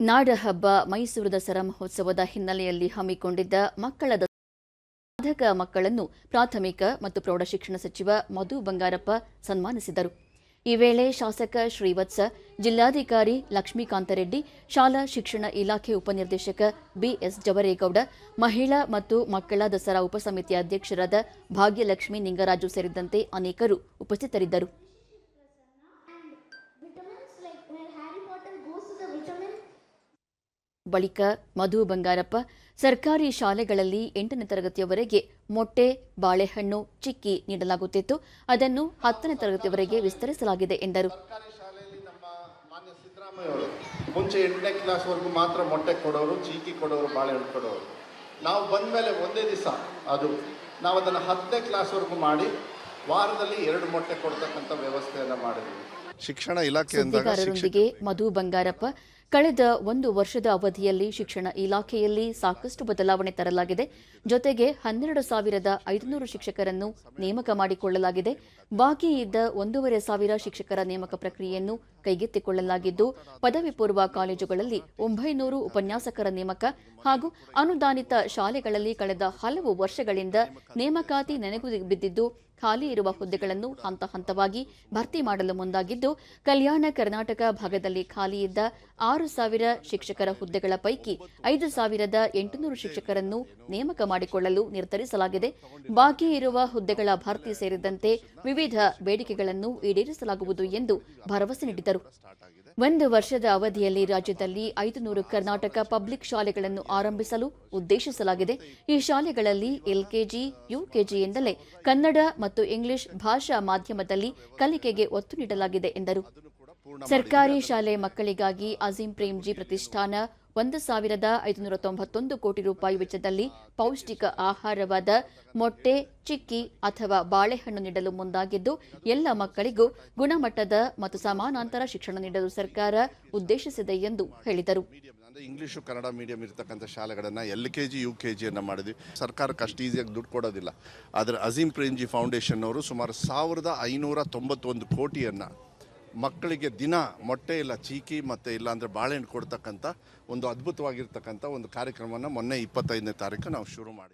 ನಾಡಹಬ್ಬ ಮೈಸೂರು ದಸರಾ ಮಹೋತ್ಸವದ ಹಿನ್ನೆಲೆಯಲ್ಲಿ ಹಮ್ಮಿಕೊಂಡಿದ್ದ ಮಕ್ಕಳ ಸಾಧಕ ಮಕ್ಕಳನ್ನು ಪ್ರಾಥಮಿಕ ಮತ್ತು ಪ್ರೌಢಶಿಕ್ಷಣ ಸಚಿವ ಮಧು ಬಂಗಾರಪ್ಪ ಸನ್ಮಾನಿಸಿದರು. ಈ ವೇಳೆ ಶಾಸಕ ಶ್ರೀವತ್ಸ, ಜಿಲ್ಲಾಧಿಕಾರಿ ಲಕ್ಷ್ಮೀಕಾಂತರೆಡ್ಡಿ ಶಾಲಾ ಶಿಕ್ಷಣ ಇಲಾಖೆ ಉಪನಿರ್ದೇಶಕ ಬಿಎಸ್ ಜವರೇಗೌಡ ಮಹಿಳಾ ಮತ್ತು ಮಕ್ಕಳ ದಸರಾ ಉಪಸಮಿತಿ ಅಧ್ಯಕ್ಷರಾದ ಭಾಗ್ಯಲಕ್ಷ್ಮಿ ನಿಂಗರಾಜು ಸೇರಿದಂತೆ ಅನೇಕರು ಉಪಸ್ಥಿತರಿದ್ದರು. ಬಳಿಕ ಮಧು ಬಂಗಾರಪ್ಪ ಸರ್ಕಾರಿ ಶಾಲೆಗಳಲ್ಲಿ ಎಂಟನೇ ತರಗತಿಯವರೆಗೆ ಮೊಟ್ಟೆ ಬಾಳೆಹಣ್ಣು ಚಿಕ್ಕಿ ನೀಡಲಾಗುತ್ತಿತ್ತು. ಅದನ್ನು ಹತ್ತನೇ ತರಗತಿಯವರೆಗೆ ವಿಸ್ತರಿಸಲಾಗಿದೆ ಎಂದರು. ಸರ್ಕಾರಿ ಶಾಲೆಯಲ್ಲಿ ನಮ್ಮ ಮಾನ್ಯ ಸಿದ್ದರಾಮಯ್ಯ ಅವರು ಮುಂಚೆ ಎಂಟನೇ ಕ್ಲಾಸ್ವರೆಗೂ ಮಾತ್ರ ಮೊಟ್ಟೆ ಕೊಡೋರು ಚೀಕಿ ಕೊಡೋರು ಬಾಳೆಹಣ್ಣು ಕೊಡೋರು. ನಾವು ಬಂದ ಮೇಲೆ ಒಂದೇ ದಿವಸ ಅದು. ನಾವು ಅದನ್ನು ಹತ್ತನೇ ಕ್ಲಾಸ್ವರೆಗೂ ಮಾಡಿ ವಾರದಲ್ಲಿ ಎರಡು ಮೊಟ್ಟೆ ಕೊಡ್ತಕ್ಕಂಥ ವ್ಯವಸ್ಥೆಯನ್ನು ಮಾಡಿದ್ವಿ. ಶಿಕ್ಷಣ ಇಲಾಖೆ ಸುದ್ದಿಗಾರರೊಂದಿಗೆ ಮಧು ಬಂಗಾರಪ್ಪ ಕಳೆದ ಒಂದು ವರ್ಷದ ಅವಧಿಯಲ್ಲಿ ಶಿಕ್ಷಣ ಇಲಾಖೆಯಲ್ಲಿ ಸಾಕಷ್ಟು ಬದಲಾವಣೆ ತರಲಾಗಿದೆ. ಜೊತೆಗೆ ಹನ್ನೆರಡು ಸಾವಿರದ ಐದುನೂರು ಶಿಕ್ಷಕರನ್ನು ನೇಮಕ ಮಾಡಿಕೊಳ್ಳಲಾಗಿದೆ. ಬಾಕಿ ಇದ್ದ ಒಂದೂವರೆ ಸಾವಿರ ಶಿಕ್ಷಕರ ನೇಮಕ ಪ್ರಕ್ರಿಯೆಯನ್ನು ಕೈಗೆತ್ತಿಕೊಳ್ಳಲಾಗಿದ್ದು, ಪದವಿ ಪೂರ್ವ ಕಾಲೇಜುಗಳಲ್ಲಿ ಒಂಬೈನೂರು ಉಪನ್ಯಾಸಕರ ನೇಮಕ ಹಾಗೂ ಅನುದಾನಿತ ಶಾಲೆಗಳಲ್ಲಿ ಕಳೆದ ಹಲವು ವರ್ಷಗಳಿಂದ ನೇಮಕಾತಿ ನೆನೆಗು ಬಿದ್ದಿದ್ದು, ಖಾಲಿ ಇರುವ ಹುದ್ದೆಗಳನ್ನು ಹಂತ ಹಂತವಾಗಿ ಭರ್ತಿ ಮಾಡಲು ಮುಂದಾಗಿದ್ದು, ಕಲ್ಯಾಣ ಕರ್ನಾಟಕ ಭಾಗದಲ್ಲಿ ಖಾಲಿ ಇದ್ದ ಆರು ಸಾವಿರ ಶಿಕ್ಷಕರ ಹುದ್ದೆಗಳ ಪೈಕಿ ಐದು ಸಾವಿರದ ಎಂಟುನೂರು ಶಿಕ್ಷಕರನ್ನು ನೇಮಕ ಮಾಡಿಕೊಳ್ಳಲು ನಿರ್ಧರಿಸಲಾಗಿದೆ. ಬಾಕಿ ಇರುವ ಹುದ್ದೆಗಳ ಭರ್ತಿ ಸೇರಿದಂತೆ ವಿವಿಧ ಬೇಡಿಕೆಗಳನ್ನು ಈಡೇರಿಸಲಾಗುವುದು ಎಂದು ಭರವಸೆ ನೀಡಿದರು. ಒಂದು ವರ್ಷದ ಅವಧಿಯಲ್ಲಿ ರಾಜ್ಯದಲ್ಲಿ ಐದು ನೂರು ಕರ್ನಾಟಕ ಪಬ್ಲಿಕ್ ಶಾಲೆಗಳನ್ನು ಆರಂಭಿಸಲು ಉದ್ದೇಶಿಸಲಾಗಿದೆ. ಈ ಶಾಲೆಗಳಲ್ಲಿ ಎಲ್ಕೆಜಿ, ಯುಕೆಜಿಯಿಂದಲೇ ಕನ್ನಡ ಮತ್ತು ಇಂಗ್ಲಿಷ್ ಭಾಷಾ ಮಾಧ್ಯಮದಲ್ಲಿ ಕಲಿಕೆಗೆ ಒತ್ತು ನೀಡಲಾಗಿದೆ ಎಂದರು. ಸರ್ಕಾರಿ ಶಾಲೆ ಮಕ್ಕಳಿಗಾಗಿ ಅಜೀಂ ಪ್ರೇಮ್ಜಿ ಪ್ರತಿಷ್ಠಾನ ಒಂದು ಸಾವಿರದ ಐದುನೂರ ತೊಂಬತ್ತೊಂದು ಕೋಟಿ ರೂಪಾಯಿ ವೆಚ್ಚದಲ್ಲಿ ಪೌಷ್ಟಿಕ ಆಹಾರವಾದ ಮೊಟ್ಟೆ ಚಿಕ್ಕಿ ಅಥವಾ ಬಾಳೆಹಣ್ಣು ನೀಡಲು ಮುಂದಾಗಿದ್ದು ಎಲ್ಲ ಮಕ್ಕಳಿಗೂ ಗುಣಮಟ್ಟದ ಮತ್ತು ಸಮಾನಾಂತರ ಶಿಕ್ಷಣ ನೀಡಲು ಸರ್ಕಾರ ಉದ್ದೇಶಿಸಿದೆ ಎಂದು ಹೇಳಿದರು. ಇಂಗ್ಲಿಷು ಕನ್ನಡ ಮೀಡಿಯಂ ಇರತಕ್ಕಂಥ ಶಾಲೆಗಳನ್ನು L K G U K ಜಿಯನ್ನು ಮಾಡಿದ್ವಿ. ಸರ್ಕಾರಕ್ಕೆ ಅಷ್ಟು ಈಸಿಯಾಗಿ ದುಡ್ಡು ಕೊಡೋದಿಲ್ಲ. ಆದರೆ ಅಜೀಂ ಪ್ರೇಮ್ಜಿ ಫೌಂಡೇಶನ್ ಅವರು ಸುಮಾರು ಸಾವಿರದ ಐನೂರ ತೊಂಬತ್ತೊಂದು ಕೋಟಿಯನ್ನು ಮಕ್ಕಳಿಗೆ ದಿನ ಮೊಟ್ಟೆ ಇಲ್ಲ ಚೀಕಿ ಮತ್ತು ಇಲ್ಲ ಅಂದರೆ ಬಾಳೆಹಣ್ಣು ಕೊಡ್ತಕ್ಕಂಥ ಒಂದು ಅದ್ಭುತವಾಗಿರ್ತಕ್ಕಂಥ ಒಂದು ಕಾರ್ಯಕ್ರಮವನ್ನು ಮೊನ್ನೆ ಇಪ್ಪತ್ತೈದನೇ ತಾರೀಕು ನಾವು ಶುರು ಮಾಡಿದ್ವಿ.